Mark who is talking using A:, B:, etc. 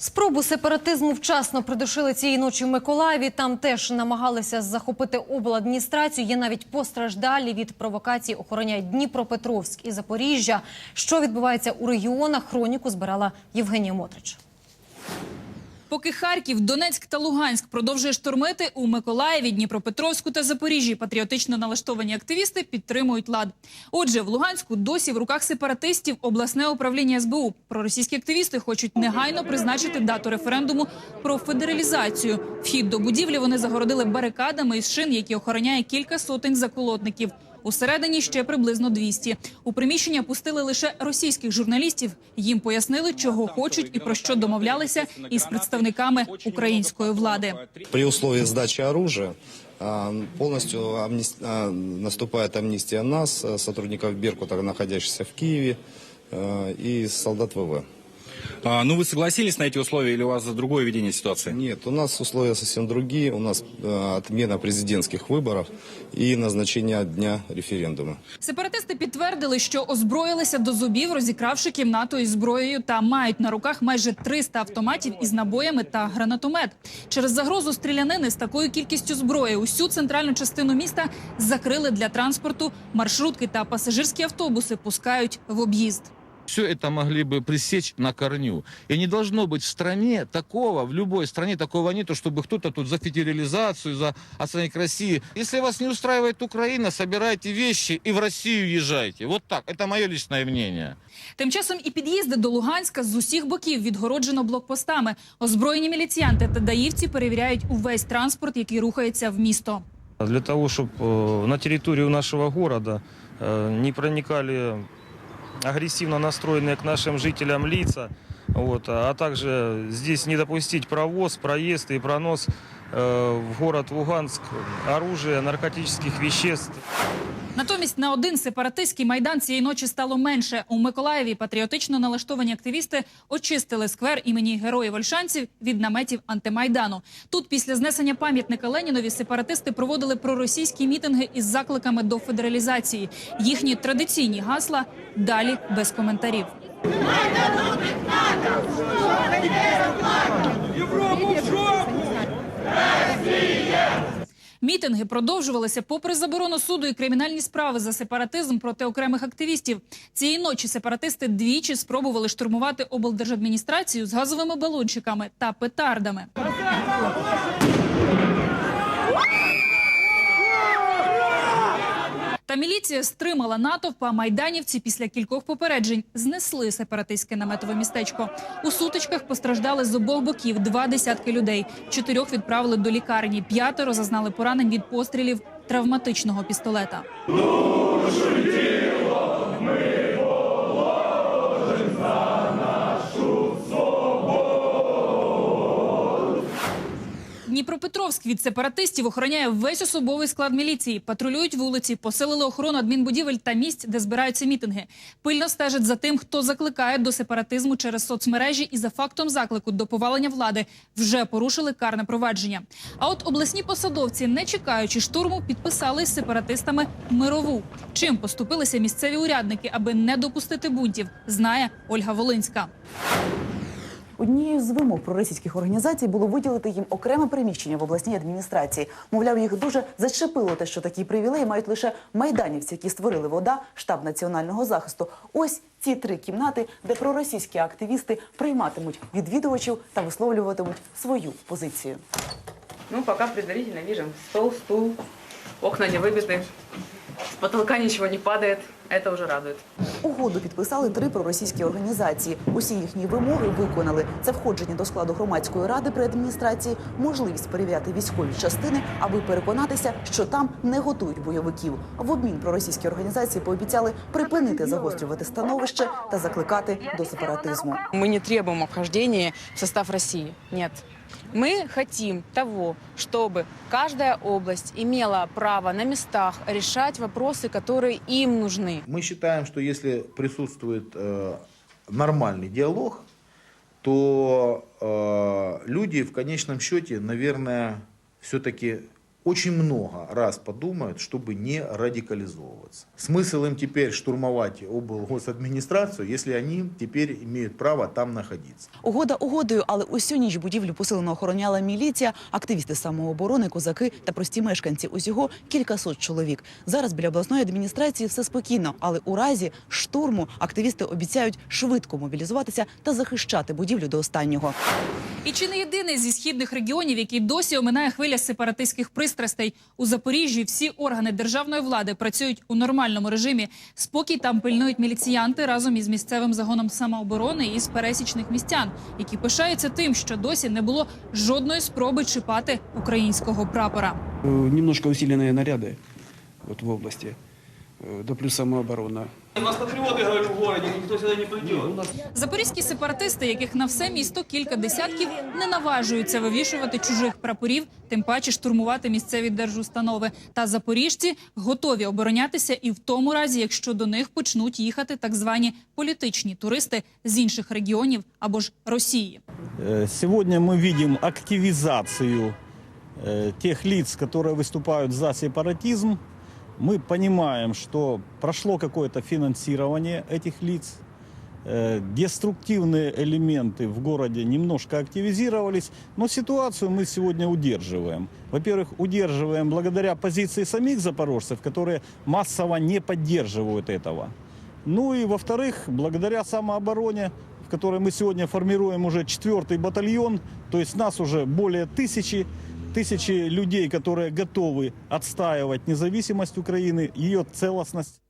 A: Спробу сепаратизму вчасно придушили цієї ночі в Миколаєві. Там теж намагалися захопити обладміністрацію. Є навіть постраждалі від провокацій. Охороняють Дніпропетровськ і Запоріжжя. Що відбувається у регіонах? Хроніку збирала Євгенія Мотрич.
B: Поки Харків, Донецьк та Луганськ продовжує штурмити, у Миколаєві, Дніпропетровську та Запоріжжі патріотично налаштовані активісти підтримують лад. Отже, в Луганську досі в руках сепаратистів обласне управління СБУ. Проросійські активісти хочуть негайно призначити дату референдуму про федералізацію. Вхід до будівлі вони загородили барикадами із шин, які охороняє кілька сотень заколотників. Усередині ще приблизно 200. У приміщення пустили лише російських журналістів. Їм пояснили, чого хочуть і про що домовлялися із представниками української влади.
C: При условии здачі оружия повністю полностью наступає амністія нас, сотрудников Беркута, находящихся в Киеве, і солдат ВВ.
D: А, ну, вы согласились на эти условия или у вас другое видение ситуации?
C: Нет, у нас условия совсем другие. У нас а, отмена президентских выборов и назначение дня референдума.
B: Сепаратисти підтвердили, що озброїлися до зубів, розікравши кімнату із зброєю, та мають на руках майже 300 автоматів із набоями та гранатомет. Через загрозу стрілянини з такою кількістю зброї усю центральну частину міста закрили для транспорту. Маршрутки та пасажирські автобуси пускають в об'їзд.
E: все это могли бы пресечь на корню. И не должно быть в стране такого, в любой стране такого нету, чтобы кто-то тут за федерализацию, за отстранение к России. Если вас не устраивает Украина, собирайте вещи и в Россию езжайте. Вот так. Это мое личное мнение.
B: Тим часом і під'їзди до Луганська з усіх боків відгороджено блокпостами. Озброєні міліціянти та даївці перевіряють увесь транспорт, який рухається в місто.
F: Для того, чтобы на территорию нашего города э, не проникали агрессивно настроенные к нашим жителям лица, вот, а также здесь не допустить провоз, проезд и пронос э, в город Луганск оружия, наркотических веществ.
B: Натомість на один сепаратистський майдан цієї ночі стало менше. У Миколаєві патріотично налаштовані активісти очистили сквер імені героїв Ольшанців від наметів антимайдану. Тут після знесення пам'ятника Ленінові сепаратисти проводили проросійські мітинги із закликами до федералізації. Їхні традиційні гасла далі без коментарів. Мітинги продовжувалися попри заборону суду і кримінальні справи за сепаратизм проти окремих активістів. Цієї ночі сепаратисти двічі спробували штурмувати облдержадміністрацію з газовими балончиками та петардами. Та міліція стримала натовп, а майданівці після кількох попереджень знесли сепаратистське наметове містечко. У сутичках постраждали з обох боків два десятки людей. Чотирьох відправили до лікарні. П'ятеро зазнали поранень від пострілів травматичного пістолета. Дніпропетровськ від сепаратистів охороняє весь особовий склад міліції. Патрулюють вулиці, посилили охорону адмінбудівель та місць, де збираються мітинги. Пильно стежать за тим, хто закликає до сепаратизму через соцмережі і за фактом заклику до повалення влади вже порушили карне провадження. А от обласні посадовці, не чекаючи штурму, підписали з сепаратистами мирову. Чим поступилися місцеві урядники, аби не допустити бунтів, знає Ольга Волинська.
G: Однією з вимог проросійських організацій було виділити їм окреме приміщення в обласній адміністрації. Мовляв, їх дуже зачепило те, що такі привілеї мають лише майданівці, які створили вода, штаб національного захисту. Ось ці три кімнати, де проросійські активісти прийматимуть відвідувачів та висловлюватимуть свою позицію.
H: Ну, пока предварительно видим стол, стул, окна не выбиты, с потолка ничего не падает. Это уже радует.
G: Угоду підписали три проросійські організації. Усі їхні вимоги виконали. Це входження до складу громадської ради при адміністрації, можливість перевіряти військові частини, аби переконатися, що там не готують бойовиків. В обмін проросійські організації пообіцяли припинити загострювати становище та закликати до сепаратизму.
H: Мы не требуем вхождения в состав России. Нет. Мы хотим того, чтобы каждая область имела право на местах решать вопросы, которые им нужны.
I: Мы считаем, что если присутствует э, нормальный диалог, то э, люди в конечном счете, наверное, все-таки очень много раз подумают, чтобы не радикализовываться. Смысл им теперь штурмовать облгосадминистрацию, если они теперь имеют право там находиться.
G: Угода угодою, але усю ніч будівлю посилено охороняла міліція, активісти самооборони, козаки та прості мешканці. Усього кількасот чоловік. Зараз біля обласної адміністрації все спокійно, але у разі штурму активісти обіцяють швидко мобілізуватися та захищати будівлю до останнього.
B: І чи не єдиний зі східних регіонів, який досі оминає хвиля сепаратистських пристрастей у Запоріжжі? Всі органи державної влади працюють у нормальному режимі. Спокій там пильнують міліціянти разом із місцевим загоном самооборони і з пересічних містян, які пишаються тим, що досі не було жодної спроби чіпати українського прапора.
J: Э, Немножко усиленные наряды вот в области, э, да плюс самооборона.
B: Запорізькі сепаратисти, яких на все місто кілька десятків, не наважуються вивішувати чужих прапорів, тим паче штурмувати місцеві держустанови. Та запоріжці готові оборонятися і в тому разі, якщо до них почнуть їхати так звані політичні туристи з інших регіонів або ж Росії.
K: Э, Сегодня мы видим активизацию э, тех лиц, которые выступают за сепаратизм. Мы понимаем, что прошло какое-то финансирование этих лиц. Э, Деструктивные элементы в городе немножко активизировались, но ситуацию мы сегодня удерживаем. Во-первых, удерживаем благодаря позиции самих запорожцев, которые массово не поддерживают этого. Ну и во-вторых, благодаря самообороне, в которой мы сегодня формируем уже четвертый батальон, то есть нас уже более тысячи, тысячи людей, которые готовы отстаивать независимость Украины, ее целостность.